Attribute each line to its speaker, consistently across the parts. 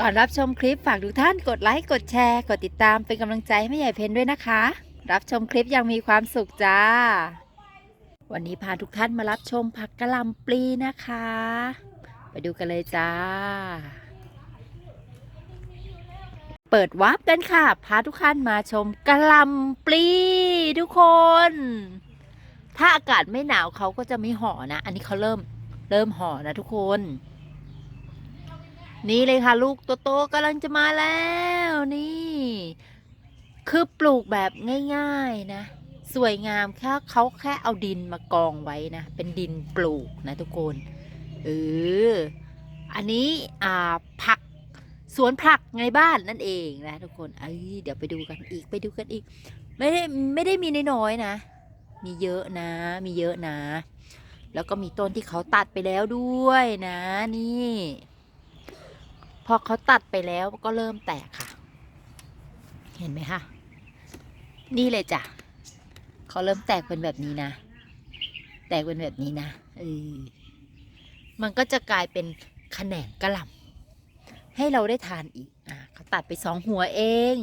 Speaker 1: ก่อนรับชมคลิปฝากทุกท่านกดไลค์ กดแชร์ กดติดตามเป็นกำลังใจให้แม่ใหญ่เพนด้วยนะคะ รับชมคลิปอยังมีความสุขจ้า วันนี้พาทุกท่านมารับชมผักกะหล่ำปลีนะคะ ไปดูกันเลยจ้า เปิดวาร์ปกันค่ะ พาทุกท่านมาชมกะหล่ำปลีทุกคน ถ้าอากาศไม่หนาวเขาก็จะไม่ห่อนะ อันนี้เขาเริ่มเริ่มห่อนะทุกคน นี่เลยค่ะ ลูกโตๆกำลังจะมาแล้วนี่ คือปลูกแบบง่าย ๆนะ สวยงามแค่เขาแค่เอาดินมากองไว้นะ เป็นดินปลูกนะทุกคนเอออันนี้อ่าผักสวนผักในบ้านนั่นเองนะทุกคนเอ้ยเดี๋ยวไปดูกันอีกไปดูกันอีก ไม่ได้ไม่ได้มีน้อยๆนะ มีเยอะนะ มีเยอะนะ แล้วก็มีต้นที่เขาตัดไปแล้วด้วยนะนี่ พอเขาตัดไปแล้วก็เริ่มแตกค่ะ เห็นไหมคะ นี่เลยจ้ะเขาเริ่มแตกเป็นแบบนี้นะ แตกเป็นแบบนี้นะเออมันก็จะกลายเป็นแขนงกระหล่ำให้เราได้ทานอีก อะเขาตัดไปสองหัวเอง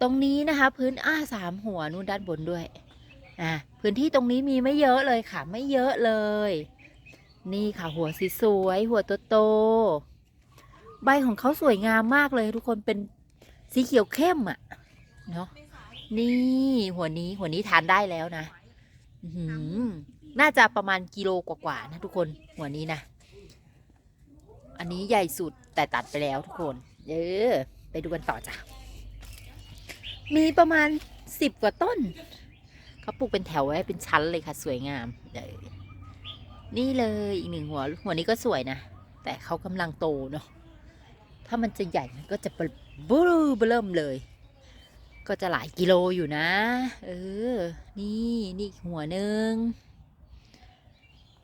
Speaker 1: ตรงนี้นะคะ พื้นอ้าสามหัวนู่นด้านบนด้วย อะพื้นที่ตรงนี้มีไม่เยอะเลยค่ะ ไม่เยอะเลย นี่ค่ะหัวสีสวย หัวโตๆ ใบของเขาสวยงามมากเลย ทุกคนเป็นสีเขียวเข้มอะ่ะเนาะนี่หัวนี้หัวนี้ทานได้แล้วนะหือน่าจะประมาณกิโลกว่าๆนะทุกคนหัวนี้นะ อันนี้ใหญ่สุดแต่ตัดไปแล้วทุกคน เออ ไปดูกันต่อจ้ะ มีประมาณสิบกว่าต้น เขาปลูกเป็นแถวไว้เป็นชั้นเลยค่ะ สวยงามเออนี่เลยอีกหนึ่งหัว หัวนี้ก็สวยนะ แต่เขากำลังโตเนาะ ถ้ามันจะใหญ่มันก็จะบูบเริ่มเลย ก็จะหลายกิโลอยู่นะ เออ นี่นี่หัวหนึ่ง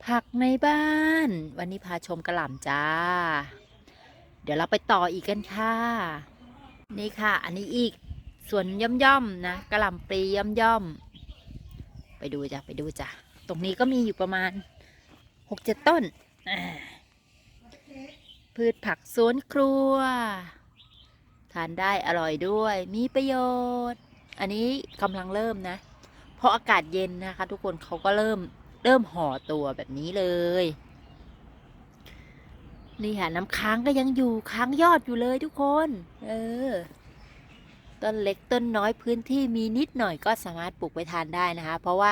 Speaker 1: ผักในบ้าน วันนี้พาชมกระหล่ำจ้า เดี๋ยวเราไปต่ออีกกันค่ะ นี่ค่ะ อันนี้อีกส่วนย่อมๆนะกระหล่ำปลีย่อมๆไปดูจ้ะไปดูจ้ะตรงนี้ก็มีอยู่ประมาณหกเจ็ดต้นอ่า พืชผักสวนครัว ทานได้อร่อยด้วย มีประโยชน์ อันนี้กำลังเริ่มนะ เพราะอากาศเย็นนะคะ ทุกคนเขาก็เริ่มเริ่มห่อตัวแบบนี้เลย นี่ค่ะน้ำค้างก็ยังอยู่ค้างยอดอยู่เลยทุกคน เออต้นเล็กต้นน้อยพื้นที่มีนิดหน่อยก็สามารถปลูกไปทานได้นะคะ เพราะว่า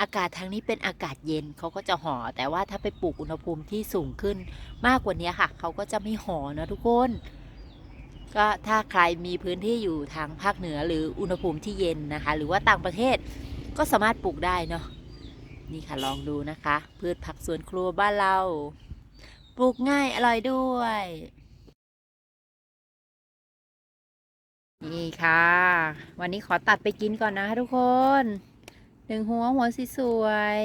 Speaker 1: อากาศทางนี้เป็นอากาศเย็นเขาก็จะห่อ แต่ว่าถ้าไปปลูกอุณหภูมิที่สูงขึ้น มากกว่านี้ค่ะ เขาก็จะไม่ห่อนะทุกคน ก็ถ้าใครมีพื้นที่อยู่ทางภาคเหนือหรืออุณหภูมิที่เย็นนะคะ หรือว่าต่างประเทศก็สามารถปลูกได้เนาะนี่ค่ะลองดูนะคะ พืชผักสวนครัวบ้านเราปลูกง่ายอร่อยด้วย นี่ค่ะ วันนี้ขอตัดไปกินก่อนนะคะทุกคน หนึ่งหัวหัวสีสวย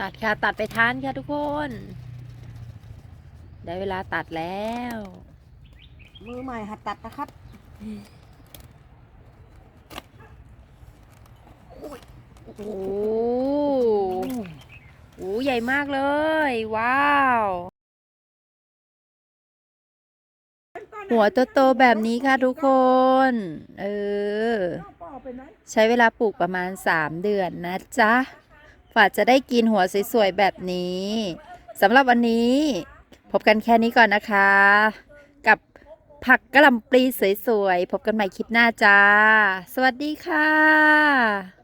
Speaker 1: ตัดค่ะ ตัดไปทานค่ะทุกคน ได้เวลาตัดแล้ว
Speaker 2: มือใหม่หัดตัดนะครับ
Speaker 1: โอ้โหโอ้ใหญ่มากเลย ว้าว หัวโตๆแบบนี้ค่ะทุกคน เออ ใช้เวลาปลูกประมาณ 3 เดือนนะจ๊ะฝาจะได้กินหัวสวยๆแบบนี้สำหรับวันนี้ พบกันแค่นี้ก่อนนะคะ กับผักกะหล่ำปลีสวยๆ พบกันใหม่คลิปหน้าจ้า สวัสดีค่ะ